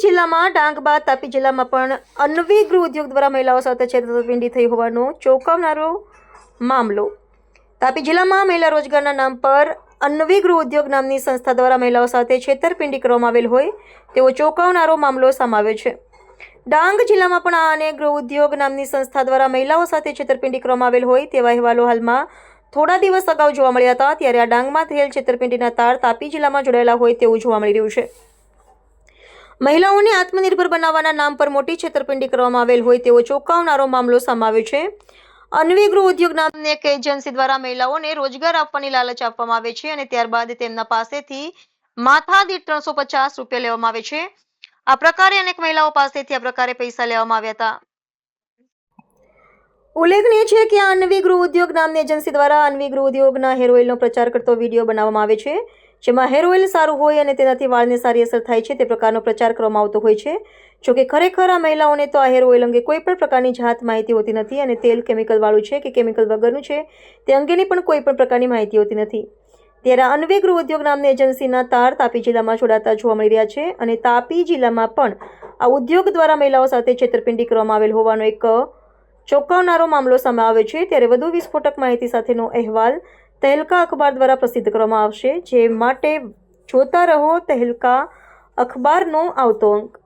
જિલ્લામાં ડાંગ બાદ તાપી જિલ્લામાં પણ અન્વી ગૃહ ઉદ્યોગ દ્વારા મહિલાઓ સાથે છેતરપિંડી થઈ હોવાનો ચોંકાવનારો મામલો. તાપી જિલ્લામાં મહિલા રોજગારના નામ પર અન્વી ગૃહ ઉદ્યોગ નામની સંસ્થા દ્વારા મહિલાઓ સાથે છેતરપિંડી કરવામાં આવેલ હોય તેવો ચોંકાવનારો મામલો સમાવે છે. ડાંગ જિલ્લામાં પણ આ અને ગૃહ ઉદ્યોગ નામની સંસ્થા દ્વારા મહિલાઓ સાથે છેતરપિંડી કરવામાં આવેલ હોય તેવા અહેવાલો હાલમાં થોડા દિવસ અગાઉ જોવા મળ્યા હતા, ત્યારે આ ડાંગમાં થયેલ છેતરપિંડીના તાર તાપી જિલ્લામાં જોડાયેલા હોય તેવું જોવા મળી રહ્યું છે. મહિલાઓને આત્મનિર્ભર બનાવવાના નામ પર મોટી છેતરપિંડી કરવામાં આવેલ હોય તેવો ચોંકાવનારો મામલો સામે છે. અન્વી ગૃહ ઉદ્યોગ નામની એક એજન્સી દ્વારા મહિલાઓને રોજગાર આપવાની લાલચ આપવામાં આવે છે અને ત્યારબાદ તેમના પાસેથી માથા દીઠ ત્રણસો પચાસ રૂપિયા લેવામાં આવે છે. આ પ્રકારે અનેક મહિલાઓ પાસેથી આ પ્રકારે પૈસા લેવામાં આવ્યા હતા. ઉલ્લેખનીય છે કે આ અન્વી ગૃહ ઉદ્યોગ નામની એજન્સી દ્વારા અન્વી ગૃહ ઉદ્યોગના હેર ઓઇલનો પ્રચાર કરતો વીડિયો બનાવવામાં આવે છે. જેમાં હેર ઓઇલ સારું હોય અને તેનાથી વાળને સારી અસર થાય છે તે પ્રકારનો પ્રચાર કરવામાં આવતો હોય છે. જોકે ખરેખર આ મહિલાઓને તો આ હેર ઓઇલ અંગે કોઈ પણ પ્રકારની જાત માહિતી હોતી નથી અને તેલ કેમિકલવાળું છે કે કેમિકલ વગરનું છે, તે અંગેની પણ કોઈ પણ પ્રકારની માહિતી હોતી નથી. ત્યારે અન્વે ગૃહ ઉદ્યોગ નામની એજન્સીના તાર તાપી જિલ્લામાં જોડાતા જોવા મળી રહ્યા છે અને તાપી જિલ્લામાં પણ આ ઉદ્યોગ દ્વારા મહિલાઓ સાથે છેતરપિંડી કરવામાં આવેલ હોવાનો એક ચોંકાવનારો મામલો સામે આવ્યો છે. ત્યારે વધુ વિસ્ફોટક માહિતી સાથેનો અહેવાલ તહેલકા અખબાર દ્વારા પ્રસિદ્ધ કરવામાં આવશે જે માટે જોતા રહો તહેલકા અખબારનો આવતો અંક.